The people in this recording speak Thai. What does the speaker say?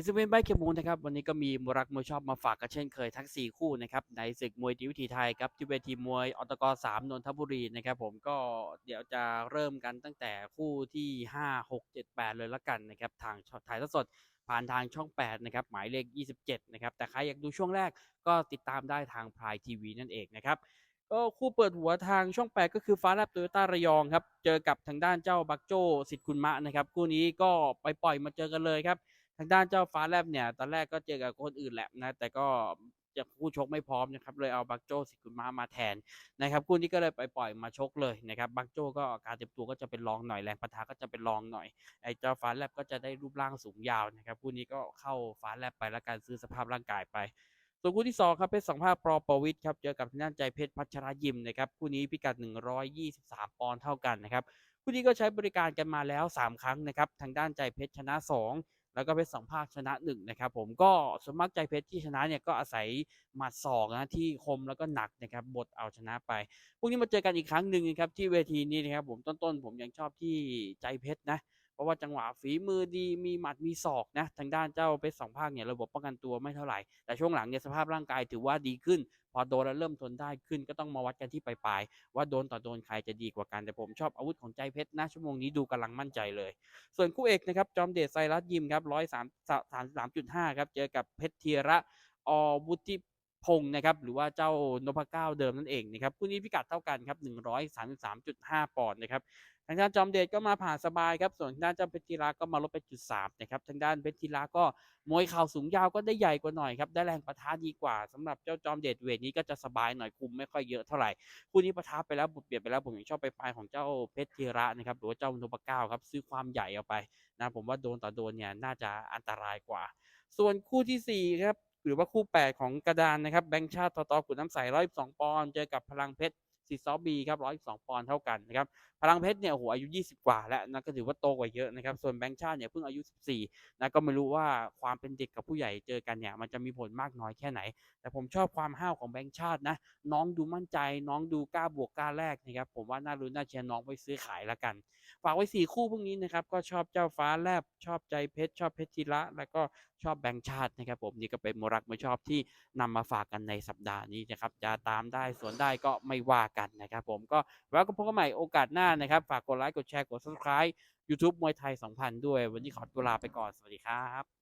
ดิสเวนใบเข็มมูลนะครับวันนี้ก็มีมวยรักมวยชอบมาฝากกันเช่นเคยทั้ง 4 คู่นะครับในศึกมวยดีวิถีไทยครับที่เวทีมวยอตก3นนทบุรีนะครับผมก็เดี๋ยวจะเริ่มกันตั้งแต่คู่ที่ 5 6 7 8 เลยละกันนะครับทางถ่ายทอดสดผ่านทางช่อง 8 นะครับ หมายเลข 27 นะครับ แต่ใครอยากดูช่วงแรกก็ติดตามได้ทางพายทีวีนั่นเองนะครับ ก็คู่เปิดหัวทางช่อง 8 ก็คือฟ้าแลบโตโยต้าระยองครับ เจอกับทางด้านเจ้าบักโจสิทธิ์คุณมะนะครับ คู่นี้ก็ไปปล่อยมาเจอกันเลยครับ ทางด้านเจ้าฟ้าแลบเนี่ย ตอนแรกก็เจอกับคนอื่นแหละนะ แต่ก็จะคู่ชกไม่พร้อมนะครับ เลยเอาบักโจสิทธิ์คุณมะมาแทนนะครับคู่นี้ก็เลยไปปล่อยมาชกเลยนะครับบักโจก็การเตรียมตัวก็จะเป็นรองหน่อยแรงปะทะก็จะเป็นรองหน่อยไอ้เจ้าฟ้าแลบก็จะได้รูปร่างสูงยาวนะครับคู่นี้ก็เข้าฟ้าแลบไปแล้วการซื้อสภาพร่างกายไปส่วนคู่ที่ 2 ครับเพชรสังภาคปรประวิทย์ครับเจอกับทางด้านใจเพชรพัชรยิมนะครับคู่นี้พิกัด 123 ปอนด์เท่ากันนะครับคู่นี้ก็ใช้บริการกันมาแล้ว 3 ครั้งนะครับทางด้านใจเพชรชนะ 2 แล้วก็เพชรสองภาคชนะหนึ่งนะครับผมก็สมมัครใจเพชรที่ชนะเนี่ยก็อาศัยหมัดศอกนะที่คมแล้วก็หนักนะครับบทเอาชนะไปพรุ่งนี้มาเจอกันอีกครั้งหนึ่งนะครับที่เวทีนี้นะครับผมต้นๆผมยังชอบที่ใจเพชรนะ เพราะว่าจังหวะฝีมือดีมีหมัดมีศอกนะทางด้านเจ้าเพชรสองภาคเนี่ยระบบป้องกันตัวไม่เท่าไหร่ แต่ช่วงหลังเนี่ยสภาพร่างกายถือว่าดีขึ้น พอโดนแล้วเริ่มทนได้ขึ้นก็ต้องมาวัดกันที่ปลายๆว่าโดนต่อโดนใครจะดีกว่ากันแต่ผมชอบอาวุธของใจเพชรนะชั่วโมงนี้ดูกำลังมั่นใจเลย ส่วนคู่เอกนะครับจอมเดชไซรัสยิมครับร้อยสามสามสามจุดห้าครับเจอกับเพชรเทียระอวุฒิ พงศ์นะครับหรือว่าเจ้านพเก้าเดิมนั่นเองนะครับคู่นี้พิกัดเท่ากันครับ133.5 ปอนด์นะครับทางด้านจอมเดชก็มาผ่านสบายครับ ส่วนทางด้านเจ้าเพชรธีระก็มาลดไปจุดสามนะครับ ทางด้านเพชรธีระก็มวยเข่าสูงยาวก็ได้ใหญ่กว่าหน่อยครับ ได้แรงประทะดีกว่าสำหรับเจ้าจอมเดชเวทนี้ก็จะสบายหน่อยคุมไม่ค่อยเยอะเท่าไหร่ คู่นี้ประทะไปแล้วบุดเบียดไปแล้วผมยังชอบไปปลายของเจ้าเพชรธีระนะครับ หรือว่าเจ้านุปเก้าครับซื้อความใหญ่เอาไปนะผมว่าโดนต่อโดนเนี่ยน่าจะอันตรายกว่า ส่วนคู่ที่สี่ครับ หรือว่าคู่แปดของกระดานนะครับแบงค์ชาติตตขุนน้ำใสร้อยสองปอนด์เจอกับพลังเพชร ซีซอบีครับร้อยสองปอนด์เท่ากันนะครับพลังเพชรเนี่ยโอ้โหอายุ 20 กว่าแล้วนะก็ถือว่าโตกว่าเยอะนะครับส่วนแบงค์ชาติเนี่ยเพิ่งอายุ 14นะก็ไม่รู้ว่าความเป็นเด็กกับผู้ใหญ่เจอกันเนี่ยมันจะมีผลมากน้อยแค่ไหน แต่ผมชอบความห้าวของแบงค์ชาตินะน้องดูมั่นใจ น้องดูกล้าบวกกล้าแลกนะครับผมว่าน่ารู้น่าเชียร์น้องไปซื้อขายละกัน ฝากไว้ 4 คู่พวกนี้นะครับก็ชอบเจ้าฟ้าแลบชอบใจเพชรชอบเพชรธีระแล้วก็ชอบแบงค์ชาตินะครับผมนี่ก็เป็นมรักไม่ชอบที่นำมาฝากกันในสัปดาห์นี้นะครับจะตามได้สวนได้ก็ไม่ว่ากันนะครับผมก็แล้วก็พบกันใหม่โอกาสหน้านะครับ ฝากกดไลค์กดแชร์กด subscribe YouTube มวยไทย 2000 ด้วย วันนี้ขอตัวลาไปก่อน สวัสดีครับ